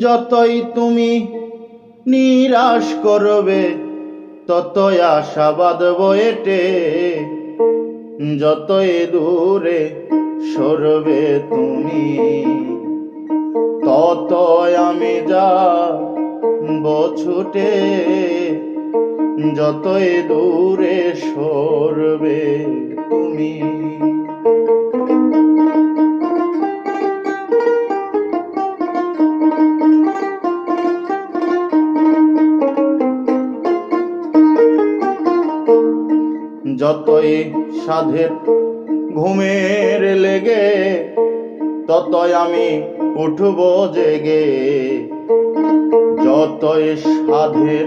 যতই তুমি নিরাশ করবে, ততই আশাবাদ বয়েটে যতই দূরে সরবে তুমি, ততই আমি যা বছুটে। যতই দূরে সরবে তুমি। যতই সাধের ঘুমের লেগে, ততই আমি উঠব জেগে। যতই সাধের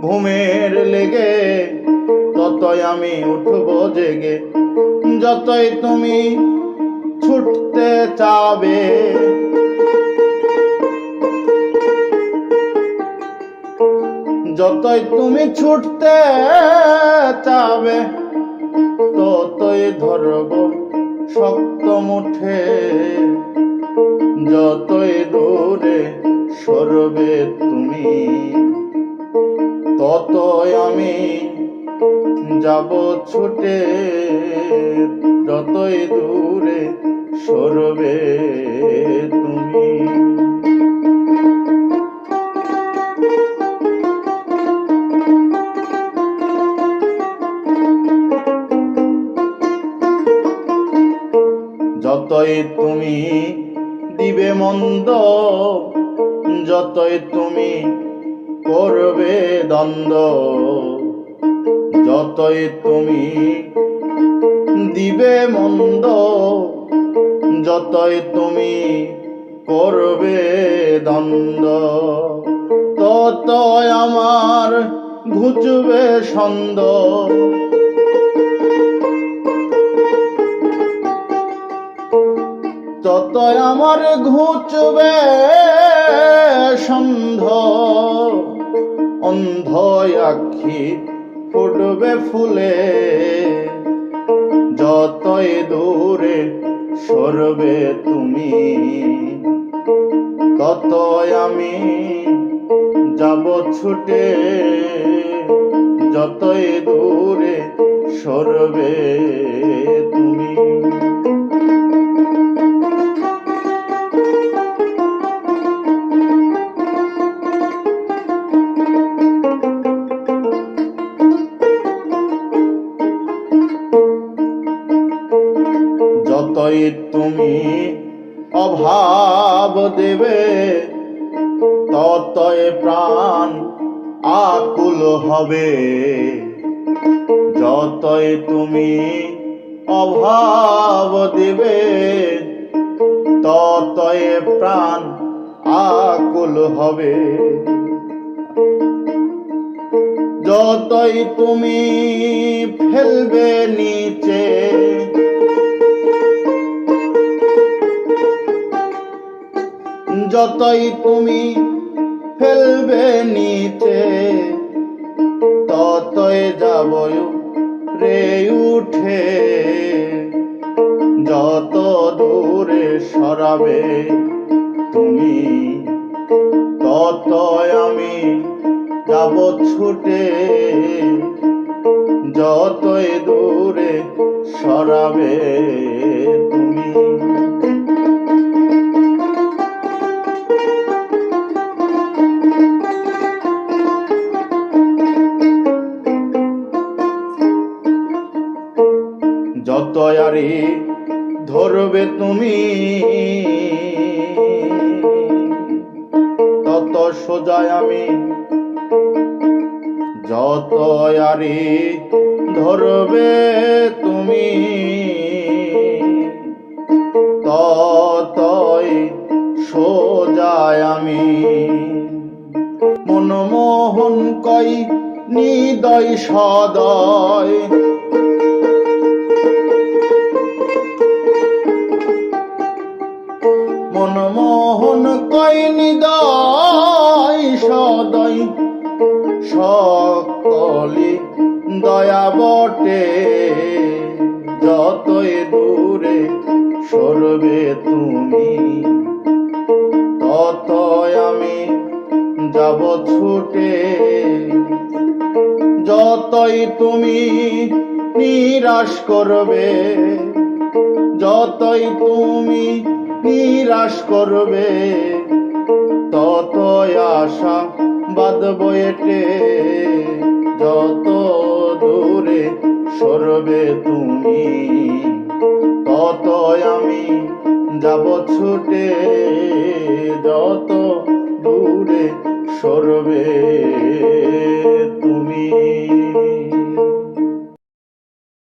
ঘুমের লেগে, ততই আমি উঠব জেগে। যতই তুমি ছুটতে চাবে যতই তুমি ছুটতে চাবে, ততই ধরব শক্ত মুঠে। যতই দূরে সরবে তুমি, ততই আমি যাব ছুটে। যতই দূরে সরবে তুমি। যতই তুমি দিবে মন্দ, যতই তুমি করবে দ্বন্দ্ব, যতই তুমি দিবে মন্দ, যতই তুমি করবে দ্বন্দ্ব, ততই আমার ঘুচবে ছন্দ। ততই আমার ঘুচবে সন্ধ। অন্ধ আখি ফুটবে ফুলে, যতই দূরে সরবে তুমি, ততই আমি যাব ছুটে, যতই দূরে সরবে যতই তুমি অভাব দেবে? ততই প্রাণ আকুল হবে। যতই তুমি অভাব দেবে, ততই প্রাণ আকুল হবে। যতই তুমি ফেলবে নিচে যতই তুমি ফেলবে নিচে, ততই যাব রে উঠে। যত দূরে সরাবে তুমি, ততই আমি যাব ছুটে। যতই দূরে সরাবে তুমি যত আরে ধরবে তুমি। তত সোজায় আমি যত আরে ধরবে তুমি। ততই সোজায় আমি মনমোহন কই নিদয় সদয়। নিদয় সদয় সকলি দয়া বটে। যতই দূরে সরবে তুমি তত আমি যাব ছুটে। যতই তুমি নিরাশ করবে, যতই তুমি নিরাশ করবে ততই আশা বাঁধব এটে। যত দূরে সরবে তুমি তত আমি যাব ছুটে। যত দূরে সরবে